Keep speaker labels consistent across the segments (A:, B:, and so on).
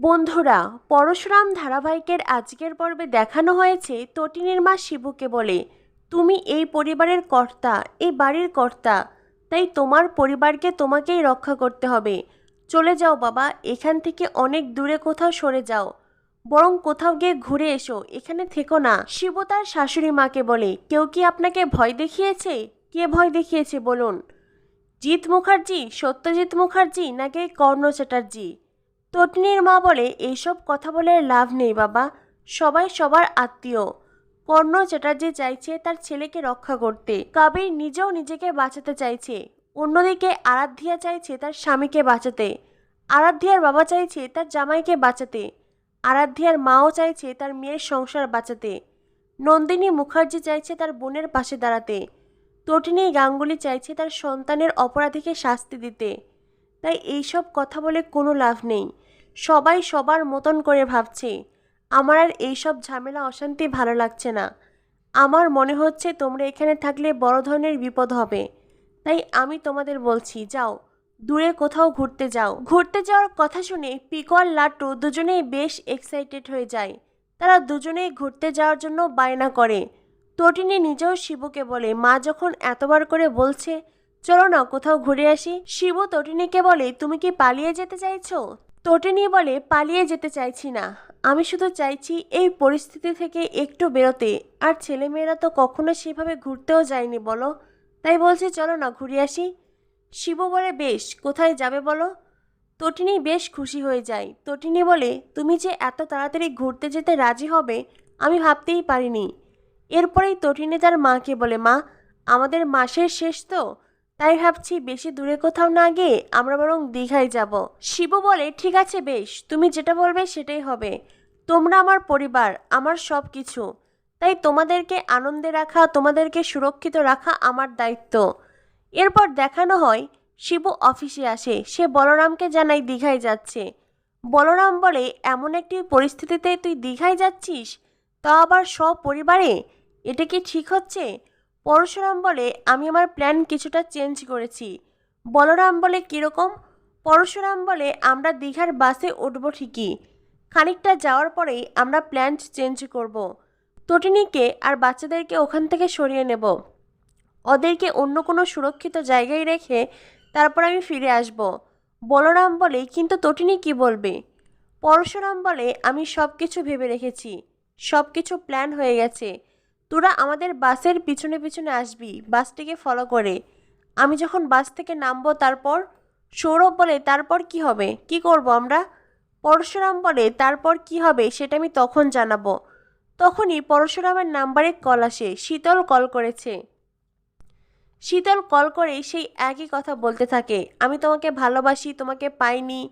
A: বন্ধুরা, পরশুরাম ধারাবাহিকের আজকের পর্বে দেখানো হয়েছে তটিনীর মা শিবুকে বলে। তুমি এই পরিবারের কর্তা, এই বাড়ির কর্তা, তাই তোমার পরিবারকে তোমাকেই রক্ষা করতে হবে। চলে যাও বাবা, এখান থেকে অনেক দূরে কোথাও সরে যাও। বরং কোথাও গিয়ে ঘুরে এসো, এখানে থেকো না। শিবু তার শাশুড়ি মাকে বলে, কেউ কি আপনাকে ভয় দেখিয়েছে? কে ভয় দেখিয়েছে বলুন? জিৎ মুখার্জি, সত্যজিৎ মুখার্জি নাকি কর্ণ চ্যাটার্জি? তটনির মা বলে, এইসব কথা বলে লাভ নেই বাবা, সবাই সবার আত্মীয়। কর্ণ চ্যাটার্জি চাইছে তার ছেলেকে রক্ষা করতে। কাবির নিজেও নিজেকে বাঁচাতে চাইছে। অন্যদিকে আরাধ্যা চাইছে তার স্বামীকে বাঁচাতে। আরাধ্যার বাবা চাইছে তার জামাইকে বাঁচাতে। আরাধ্যার মাও চাইছে তার মেয়ের সংসার বাঁচাতে। নন্দিনী মুখার্জি চাইছে তার বোনের পাশে দাঁড়াতে। তটিনী গাঙ্গুলি চাইছে তার সন্তানের অপরাধীকে শাস্তি দিতে। তাই এইসব কথা বলে কোনো লাভ নেই। সবাই সবার মতন করে ভাবছে। আমার আর এইসব ঝামেলা, অশান্তি ভালো লাগছে না। আমার মনে হচ্ছে তোমরা এখানে থাকলে বড় ধরনের বিপদ হবে। তাই আমি তোমাদের বলছি, যাও, দূরে কোথাও ঘুরতে যাও। ঘুরতে যাওয়ার কথা শুনে পিকো আর লাট্টু দুজনেই বেশ এক্সাইটেড হয়ে যায়। তারা দুজনেই ঘুরতে যাওয়ার জন্য বায়না করে। তটিনী নিজেও শিবুকে বলে, মা যখন এতবার করে বলছে চলো না, কোথাও ঘুরে আসি। শিবু, তটিনীকে বলে, তুমি কি পালিয়ে যেতে চাইছো? তটিনী বলে, পালিয়ে যেতে চাইছি না। আমি শুধু চাইছি এই পরিস্থিতি থেকে একটু বেরোতে। আর ছেলেমেয়েরা তো কখনো সেভাবে ঘুরতেও যায়নি, বলো। তাই বলছে, চলো না, ঘুরে আসি। শিব বলে, বেশ, কোথায় যাবে বলো? তটিনী বেশ খুশি হয়ে যায়। তটিনী বলে, তুমি যে এত তাড়াতাড়ি ঘুরতে যেতে রাজি হবে, আমি ভাবতেই পারিনি। এরপরেই তটিনী তার মাকে বলে, মা, আমাদের মাসের শেষ তো? তাই ভাবছি বেশি দূরে কোথাও না গিয়ে আমরা বরং দীঘায় যাব। শিবু বলে, ঠিক আছে, বেশ, তুমি যেটা বলবে সেটাই হবে। তোমরা আমার পরিবার, আমার সব কিছু তাই তোমাদেরকে আনন্দে রাখা, তোমাদেরকে সুরক্ষিত রাখা আমার দায়িত্ব। এরপর দেখানো হয়, শিবু অফিসে আসে। সে বলরামকে জানাই দীঘায় যাচ্ছে। বলরাম বলে, এমন একটি পরিস্থিতিতে তুই দীঘায় যাচ্ছিস? তা আবার সপরিবারে? এটা কি ঠিক হচ্ছে? পরশুরাম বলে, আমি আমার প্ল্যান কিছুটা চেঞ্জ করেছি। বলরাম বলে, কীরকম? পরশুরাম বলে, আমরা দীঘার বাসে উঠব ঠিকই। খানিকটা যাওয়ার পরেই আমরা প্ল্যান চেঞ্জ করব। তটিনীকে আর বাচ্চাদেরকে ওখান থেকে সরিয়ে নেব। ওদেরকে অন্য কোনো সুরক্ষিত জায়গায় রেখে তারপর আমি ফিরে আসব। বলরাম বলে, কিন্তু তটিনী কি বলবে? পরশুরাম বলে, আমি সব কিছু ভেবে রেখেছি। সব কিছু প্ল্যান হয়ে গেছে। তোরা আমাদের বাসের পিছনে পিছনে আসবি, বাসটিকে ফলো করে। আমি যখন বাস থেকে নামবো তারপর, সৌরভ বলে, তারপর কি হবে? কি করব আমরা? পরশুরাম বলে, তারপর কি হবে সেটা আমি তখন জানাব। তখনই পরশুরামের নাম্বারে কল আসে, শীতল কল করেছে। শীতল কল করে সেই একই কথা বলতে থাকে, আমি তোমাকে ভালোবাসি, তোমাকে পাইনি,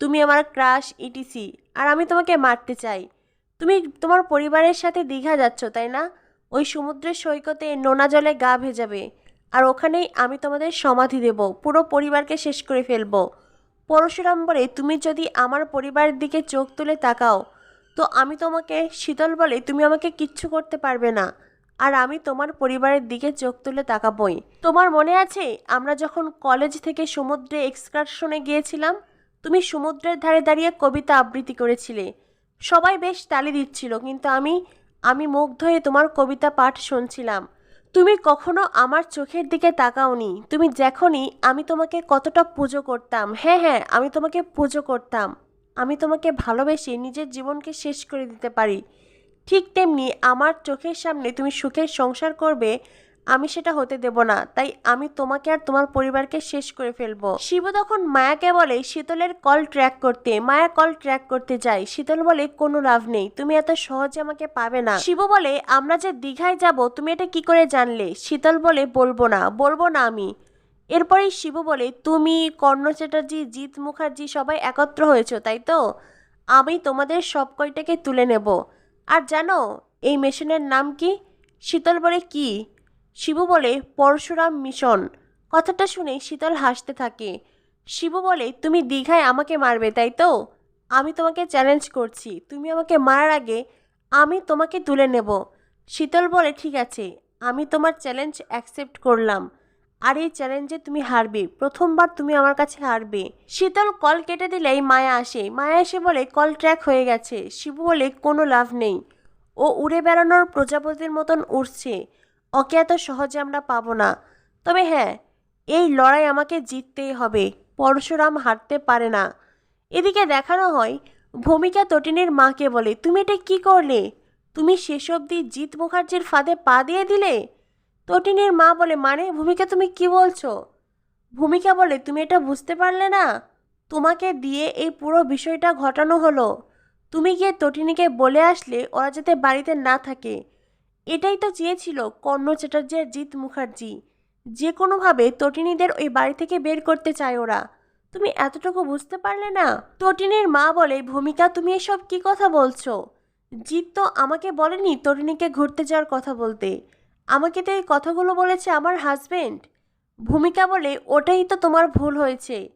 A: তুমি আমার ক্রাশ, ইটিসি, আর আমি তোমাকে মারতে চাই। তুমি তোমার পরিবারের সাথে দীঘা যাচ্ছ, তাই না? ওই সমুদ্রের সৈকতে নোনা জলে গা ভেজাবে। আর ওখানেই আমি তোমাদের সমাধি দেব, পুরো পরিবারকে শেষ করে ফেলব। পরশুরাম বলে, তুমি যদি আমার পরিবারের দিকে চোখ তুলে তাকাও, তো আমি তোমাকে, শীতল বলে, তুমি আমাকে কিচ্ছু করতে পারবে না। আর আমি তোমার পরিবারের দিকে চোখ তুলে তাকাবই। তোমার মনে আছে, আমরা যখন কলেজ থেকে সমুদ্রে এক্সকারশনে গিয়েছিলাম, তুমি সমুদ্রের ধারে দাঁড়িয়ে কবিতা আবৃত্তি করেছিলে। সবাই বেশ তালি দিচ্ছিল, কিন্তু আমি আমি মুগ্ধ হয়ে তোমার কবিতা পাঠ শুনছিলাম। তুমি কখনো আমার চোখের দিকে তাকাওনি। তুমি যখনই আমি তোমাকে কতটা পুজো করতাম। হ্যাঁ হ্যাঁ আমি তোমাকে পুজো করতাম। আমি তোমাকে ভালোবেসে নিজের জীবনকে শেষ করে দিতে পারি। ঠিক তেমনি আমার চোখের সামনে তুমি সুখের সংসার করবে আমি সেটা হতে দেব না, তাই আমি তোমাকে আর তোমার পরিবারকে শেষ করে ফেলব। শিব তখন মায়াকে বলে, শীতলের কল ট্র্যাক করতে, মায়া কল ট্র্যাক করতে যায় শীতল বলে, কোনো লাভ নেই, তুমি এত সহজে আমাকে পাবে না শিব বলে, আমরা যে দীঘায় যাব, তুমি এটা কি করে জানলে শীতল বলে, বলব না বলব না আমি এরপরেই শিব বলে, তুমি, কর্ণ চ্যাটার্জি, জিৎ মুখার্জি সবাই একত্র হয়েছো, তাই তো? আমি তোমাদের সব কয়টাকে তুলে নেব। আর জানো, এই মেশিনের নাম কি শীতল বলে, কি? শিবু বলে, পরশুরাম মিশন। কথাটা শুনে শীতল হাসতে থাকে। শিবু বলে, তুমি দীঘায় আমাকে মারবে, তাই তো? আমি তোমাকে চ্যালেঞ্জ করছি। তুমি আমাকে মারার আগে আমি তোমাকে তুলে নেব। শীতল বলে, ঠিক আছে, আমি তোমার চ্যালেঞ্জ অ্যাকসেপ্ট করলাম। আর এই চ্যালেঞ্জে তুমি হারবে। প্রথমবার তুমি আমার কাছে হারবে। শীতল কল কেটে দিলেই মায়া আসে। মায়া এসে বলে, কল ট্র্যাক হয়ে গেছে। শিবু বলে, কোনো লাভ নেই। ও উড়ে বেড়ানোর প্রজাপতির মতন উড়ছে। ওকে এত সহজে আমরা পাবো না। তবে হ্যাঁ এই লড়াই আমাকে জিততেই হবে, পরশুরাম হারতে পারে না। এদিকে দেখানো হয়, ভূমিকা তটিনীর মাকে বলে, তুমি এটা কি করলে? তুমি শেষ অবধি জিৎ মুখার্জির ফাঁদে পা দিয়ে দিলে? তটিনীর মা বলে মানে ভূমিকা, তুমি কি বলছো? ভূমিকা বলে, তুমি এটা বুঝতে পারলে না? তোমাকে দিয়ে এই পুরো বিষয়টা ঘটানো হলো। তুমি গিয়ে তটিনীকে বলে আসলে ওরা যাতে বাড়িতে না থাকে। এটাই তো চেয়েছিল কর্ণ চ্যাটার্জি আর জিৎ মুখার্জি। যে কোনোভাবে তটিনীদের ওই বাড়ি থেকে বের করতে চায় ওরা। তুমি এতটুকু বুঝতে পারলে না? তটিনীর মা বলে, ভূমিকা, তুমি এসব কি কথা বলছো? জিৎ তো আমাকে বলেনি তটিনীকে ঘুরতে যাওয়ার কথা বলতে। আমাকে তো এই কথাগুলো বলেছে আমার হাজবেন্ড। ভূমিকা বলে, ওটাই তো তোমার ভুল হয়েছে।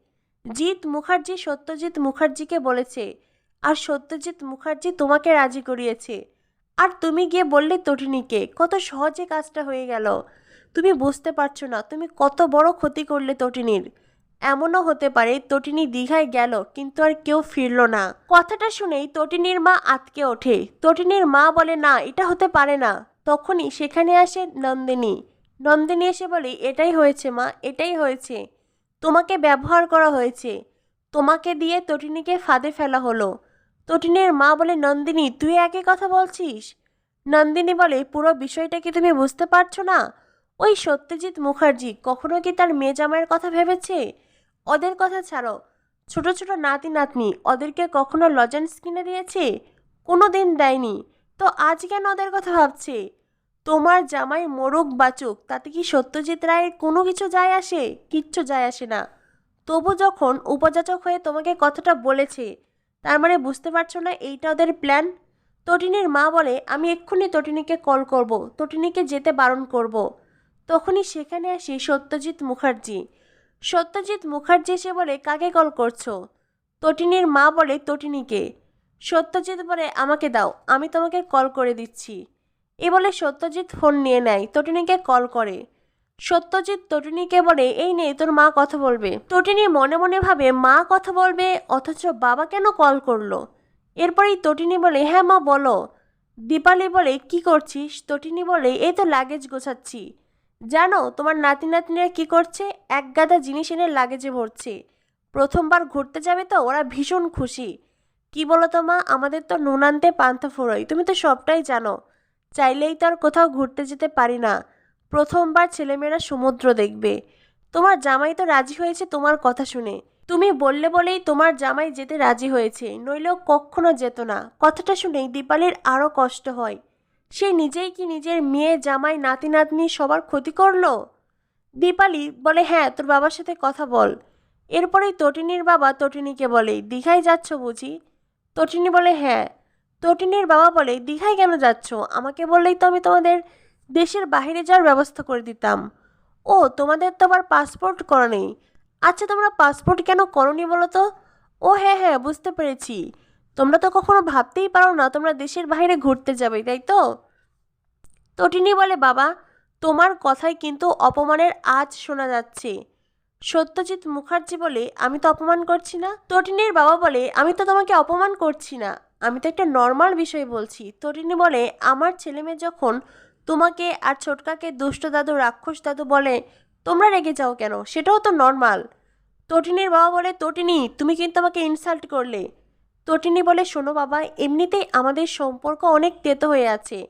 A: জিৎ মুখার্জি সত্যজিৎ মুখার্জিকে বলেছে, আর সত্যজিৎ মুখার্জি তোমাকে রাজি করিয়েছে। আর তুমি গিয়ে বললে তটিনীকে, কত সহজে কাজটা হয়ে গেল। তুমি বুঝতে পারছ না, তুমি কত বড় ক্ষতি করলে তটিনীর। এমনও হতে পারে তটিনী দীঘায় গেল, কিন্তু আর কেউ ফিরল না। কথাটা শুনেই তটিনীর মা আতকে ওঠে। তটিনীর মা বলে, না, এটা হতে পারে না। তখনই সেখানে আসে নন্দিনী। নন্দিনী এসে বলে, এটাই হয়েছে মা, এটাই হয়েছে। তোমাকে ব্যবহার করা হয়েছে। তোমাকে দিয়ে তটিনীকে ফাঁদে ফেলা হলো। তটিনীর মা বলে, নন্দিনী, তুই একই কথা বলছিস? নন্দিনী বলে, পুরো বিষয়টা কি তুমি বুঝতে পারছ না? ওই সত্যজিৎ মুখার্জি কখনো কি তার মেয়ে জামাইয়ের কথা ভেবেছে? ওদের কথা ছাড়ো। ছোট ছোট নাতি নাতনি, ওদেরকে কখনো লজেন্স কিনে দিয়েছে? কোনো দিন দেয়নি। তো আজ কেন ওদের কথা ভাবছে? তোমার জামাই মরুক বাচুক, তাতে কি সত্যজিৎ রায়ের কোনো কিছু যায় আসে? কিচ্ছু যায় আসে না। তবু যখন উপযাচক হয়ে তোমাকে কথাটা বলেছে তার মানে বুঝতে পারছ না, এইটা ওদের প্ল্যান তটিনীর মা বলে, আমি এক্ষুনি তটিনীকে কল করব, তটিনীকে যেতে বারণ করব। তখনই সেখানে আসি সত্যজিৎ মুখার্জি। সত্যজিৎ মুখার্জি এসে বলে, কাকে কল করছ? তটিনীর মা বলে, তটিনীকে। সত্যজিৎ বলে, আমাকে দাও, আমি তোমাকে কল করে দিচ্ছি। এ বলে সত্যজিৎ ফোন নিয়ে নেয়, তটিনীকে কল করে। সত্যজিৎ তটিনীকে বলে, এই নে, তোর মা কথা বলবে। তটিনী মনে মনে ভাবে, মা কথা বলবে, অথচ বাবা কেন কল করল? এরপরেই তটিনী বলে হ্যাঁ মা, বলো। দীপালি বলে, কি করছিস? তটিনী বলে, এই তো লাগেজ গোছাচ্ছি। জানো, তোমার নাতি নাতনিরা কি করছে? এক গাদা জিনিস এনে লাগেজে ভরছে। প্রথমবার ঘুরতে যাবে তো, ওরা ভীষণ খুশি। কি বলো তো মা, আমাদের তো নুন আনতে পান্তা তুমি তো সবটাই জানো। চাইলেই তো আর কোথাও ঘুরতে যেতে পারি না। প্রথমবার ছেলেমেয়েরা সমুদ্র দেখবে। তোমার জামাই তো রাজি হয়েছে তোমার কথা শুনে। তুমি বললে বলেই তোমার জামাই যেতে রাজি হয়েছে, নইলেও কখনো যেত না। কথাটা শুনেই দীপালির আরও কষ্ট হয়। সে নিজেই কি নিজের মেয়ে, জামাই, নাতি, নাতনি সবার ক্ষতি করল? দীপালি বলে হ্যাঁ তোর বাবার সাথে কথা বল। এরপরেই তটিনীর বাবা তটিনীকে বলে, দীঘায় যাচ্ছ বুঝি? তটিনী বলে হ্যাঁ। তটিনীর বাবা বলে, দীঘায় কেন যাচ্ছ? আমাকে বললেই তো আমি তোমাদের দেশের বাইরে যাওয়ার ব্যবস্থা করে দিতাম। ও, তোমাদের তো আবার পাসপোর্ট করা নেই। আচ্ছা তোমরা পাসপোর্ট কেন করনি বলো তো? ও হ্যাঁ হ্যাঁ বুঝতে পেরেছি। তোমরা তো কখনো ভাবতেই পারো না তোমরা দেশের বাইরে ঘুরতে যাবে, তাই তো? তটিনী বলে, বাবা, তোমার কথায় কিন্তু অপমানের আজ শোনা যাচ্ছে। সত্যজিৎ মুখার্জি বলে, আমি তো অপমান করছি না? তটিনীর বাবা বলে, আমি তো তোমাকে অপমান করছি না। আমি তো একটা নর্মাল বিষয় বলছি। তটিনী বলে, আমার ছেলেমেয়ে যখন তোমাকে আর ছোটকাকে দুষ্ট দাদু, রাক্ষস দাদু বলে তোমরা রেগে যাও কেন? সেটাও তো নর্মাল তটিনীর বাবা বলে, তটিনী, তুমি কিন্তু আমাকে ইনসাল্ট করলে। তটিনী বলে, শোনো বাবা, এমনিতেই আমাদের সম্পর্ক অনেক তেতো হয়ে আছে।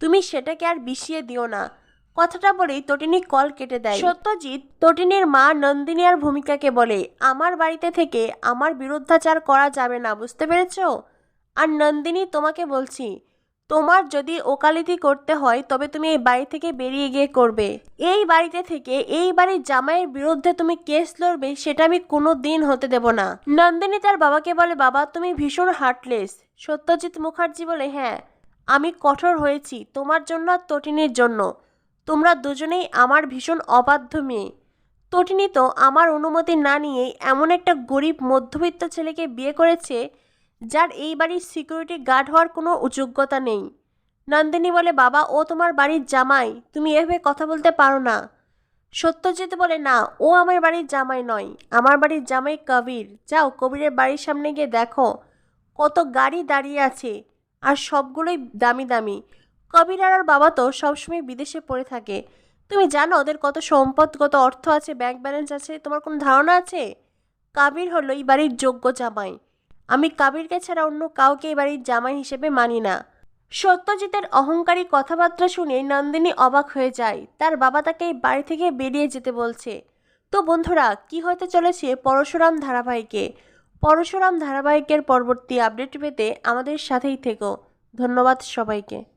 A: তুমি সেটাকে আর বিষিয়ে দিও না। কথাটা বলেই তটিনী কল কেটে দেয়। সত্যজিৎ, তটিনীর মা নন্দিনী আর ভূমিকাকে বলে, আমার বাড়িতে থেকে আমার বিরুদ্ধাচার করা যাবে না, বুঝতে পেরেছ? আর নন্দিনী তোমাকে বলছি তোমার যদি ওকালতি করতে হয়, তবে তুমি এই বাড়ি থেকে বেরিয়ে গিয়ে করবে। এই বাড়িতে থেকে এই বাড়ির জামাইয়ের বিরুদ্ধে তুমি কেস লড়বে, সেটা আমি কোনো দিন হতে দেব না। নন্দিনী তার বাবাকে বলে, বাবা, তুমি ভীষণ হার্টলেস সত্যজিৎ মুখার্জি বলে হ্যাঁ আমি কঠোর হয়েছি, তোমার জন্য আর তটিনীর জন্য। তোমরা দুজনেই আমার ভীষণ অবাধ্য মেয়ে। তটিনী তো আমার অনুমতি না নিয়েই এমন একটা গরিব মধ্যবিত্ত ছেলেকে বিয়ে করেছে যার এই বাড়ির সিকিউরিটি গার্ড হওয়ার কোনো যোগ্যতা নেই। নন্দিনী বলে, বাবা, ও তোমার বাড়ির জামাই। তুমি এভাবে কথা বলতে পারো না। সত্যজিৎ বলে, না, ও আমার বাড়ির জামাই নয়। আমার বাড়ির জামাই কবির। যাও, কবিরের বাড়ির সামনে গিয়ে দেখো। কত গাড়ি দাঁড়িয়ে আছে আর সবগুলোই দামি দামি। কবির আর ওর বাবা তো সবসময় বিদেশে পড়ে থাকে। তুমি জানো ওদের কত সম্পদ, কত অর্থ আছে ব্যাংক ব্যালেন্স আছে, তোমার কোনো ধারণা আছে? কাবির হলো এই বাড়ির যোগ্য জামাই। আমি কাবিরকে ছাড়া অন্য কাউকে এই বাড়ির জামাই হিসেবে মানি না। সত্যজিতের অহংকারী কথাবার্তা শুনে নন্দিনী অবাক হয়ে যায়। তার বাবা তাকে এই বাড়ি থেকে বেরিয়ে যেতে বলছে। তো বন্ধুরা, কি হতে চলেছে পরশুরাম ধারাবাহিকে? পরশুরাম ধারাবাহিকের পরবর্তী আপডেট পেতে আমাদের সাথেই থেকো। ধন্যবাদ সবাইকে।